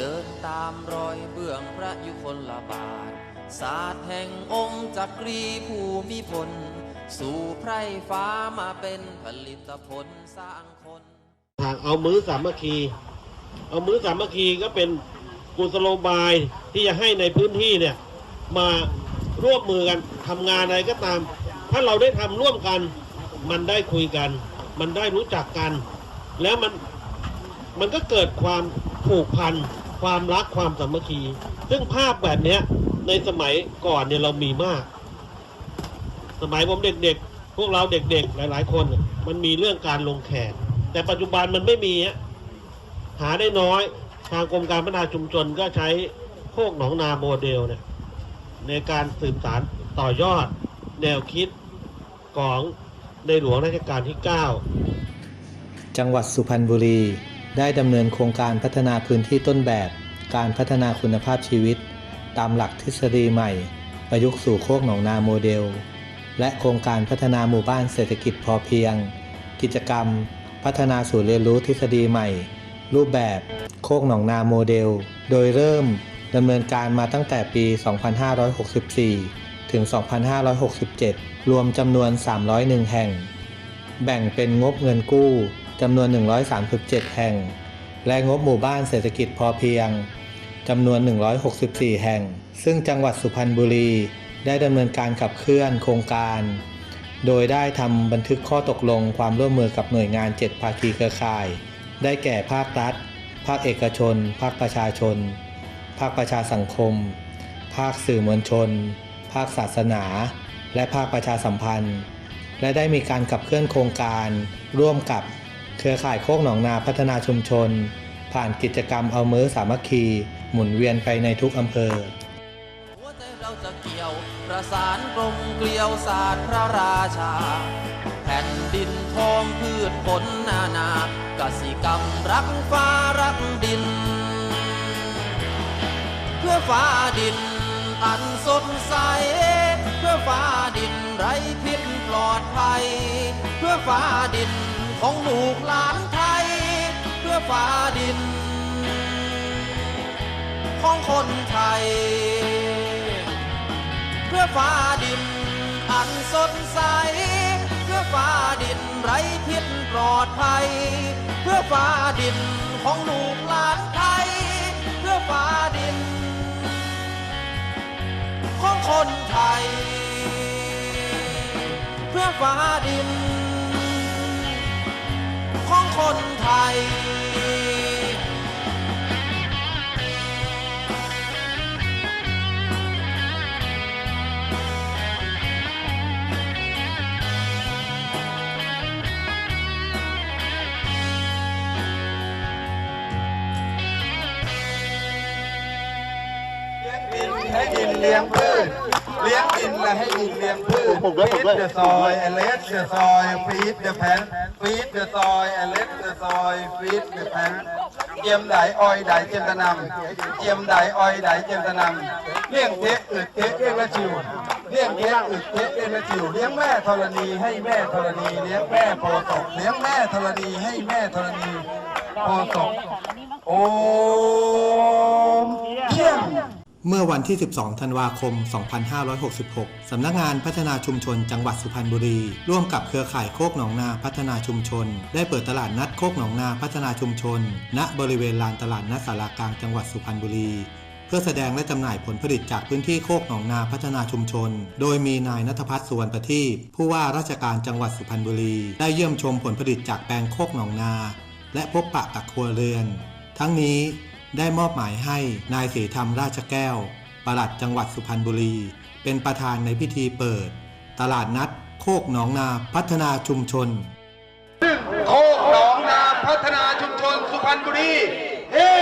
ดินตามรอยเบื้องพระยุคลบาท ศาสตร์แห่งองค์จักรีภูมิพล สู่ไพร่ฟ้ามาเป็นผลิตผลสร้างคนทางเอามือสามัคคี เอามือสามัคคีก็เป็นกุศโลบายที่จะให้ในพื้นที่เนี่ยมาร่วมมือกันทำงานอะไรก็ตาม ถ้าเราได้ทำร่วมกัน มันได้คุยกัน มันได้รู้จักกัน แล้วมันมันก็เกิดความผูกพัน ความรักความสามัคคี ซึ่งภาพแบบเนี้ยในสมัยก่อนเนี่ยเรามีมาก สมัยผมเด็กๆ พวกเราเด็กๆ หลาย ๆ คน มันมีเรื่องการลงแขก แต่ปัจจุบันมันไม่มีหาได้น้อย ทางกรมการพัฒนาชุมชนก็ใช้โคกหนองนาโมเดลเนี่ยในการสืบสารต่อยอด แนวคิดของในหลวงรัชกาลที่ 9 จังหวัดสุพรรณบุรี ได้ดำเนินโครงการพัฒนาพื้นที่ต้นแบบ การพัฒนาคุณภาพชีวิต ตามหลักทฤษฎีใหม่ ประยุกต์สู่โคกหนองนาโมเดล และโครงการพัฒนาหมู่บ้านเศรษฐกิจพอเพียง กิจกรรม พัฒนาศูนย์เรียนรู้ทฤษฎีใหม่ รูปแบบโคกหนองนาโมเดล โดยเริ่มดำเนินการมาตั้งแต่ปี 2564 ถึง 2567 รวมจำนวน 301 แห่ง แบ่งเป็นงบเงินกู้ จำนวน 137 แห่ง และงบหมู่บ้านเศรษฐกิจพอเพียงจำนวน 164 แห่ง ซึ่งจังหวัดสุพรรณบุรี ได้ดำเนินการขับเคลื่อนโครงการ โดยได้ทำบันทึกข้อตกลงความร่วมมือกับหน่วยงาน 7 ภาคีเครือข่าย ได้แก่ภาครัฐ ภาคเอกชน ภาคประชาชน ภาคประชาสังคม ภาคสื่อมวลชน ภาคศาสนา และภาคประชาสัมพันธ์ และได้มีการขับเคลื่อนโครงการ ร่วมกับ เครือข่ายโคกหนองนาพัฒนาชุมชน ผ่านกิจกรรมเอามือสามัคคี หมุนเวียนไปในทุกอำเภอเราจะเกี่ยวประสานกลมเกลียวศาสตร์พระราชา แผ่นดินทองพืชผลนานากสิกรรมรักฟ้ารักดิน เพื่อฟ้าดินอันสดใส เพื่อฟ้าดินไร้พิษปลอดภัย เพื่อฟ้าดิน ของลูกหลานไทย เพื่อฟ้าดิน ของคนไทย เพื่อฟ้าดิน อันสดใส เพื่อฟ้าดินไร้พิษปลอดภัย เพื่อฟ้าดินของลูกหลานไทย เพื่อฟ้าดิน ของคนไทย เพื่อฟ้าดิน คนไทย ให้ดินเลี้ยงพืช เลี้ยงดินและให้ดินเลี้ยงพืชผมด้วยผมฟีดด้วยเดอะซอยแอเลสเดอะซอยฟีดเดอะแพนฟีดเดอะซอยแอเลสเดอะซอยฟีดเดอะแพนเจียมไดออยไดเจียมตะนำเจียมไดออยไดเจียมตะนำเลี้ยงเทะอึดเทะเลี้ยงละจิวเลี้ยงเทะอึดเทะเลี้ยงละจิวเลี้ยงแม่ธรณีให้แม่ธรณีเลี้ยงแม่โพธิ์ศพเลี้ยงแม่ธรณีให้แม่ธรณีโพธิ์ศพโอมเยี่ยม เมื่อวันที่ 12 ธันวาคม 2566 สำนักงานพัฒนาชุมชนจังหวัดสุพรรณบุรี ร่วมกับเครือข่ายโคกหนองนาพัฒนาชุมชน ได้เปิดตลาดนัดโคกหนองนาพัฒนาชุมชน ณ บริเวณลานตลาดนัดสารากลางจังหวัดสุพรรณบุรี เพื่อแสดงและจำหน่ายผลผลิตจากพื้นที่โคกหนองนาพัฒนาชุมชน โดยมีนายนัทพัฒน์สุวรรณประทีปผู้ว่าราชการจังหวัดสุพรรณบุรี ได้เยี่ยมชมผลผลิตจากแปลงโคกหนองนา และพบปะกับครัวเรือน ทั้งนี้ ได้มอบหมายให้นายศรีธรรมราชแก้ว ปลัดจังหวัดสุพรรณบุรี เป็นประธานในพิธีเปิด ตลาดนัด โคกหนองนาพัฒนาชุมชน โคกหนองนาพัฒนาชุมชนสุพรรณบุรี เฮ้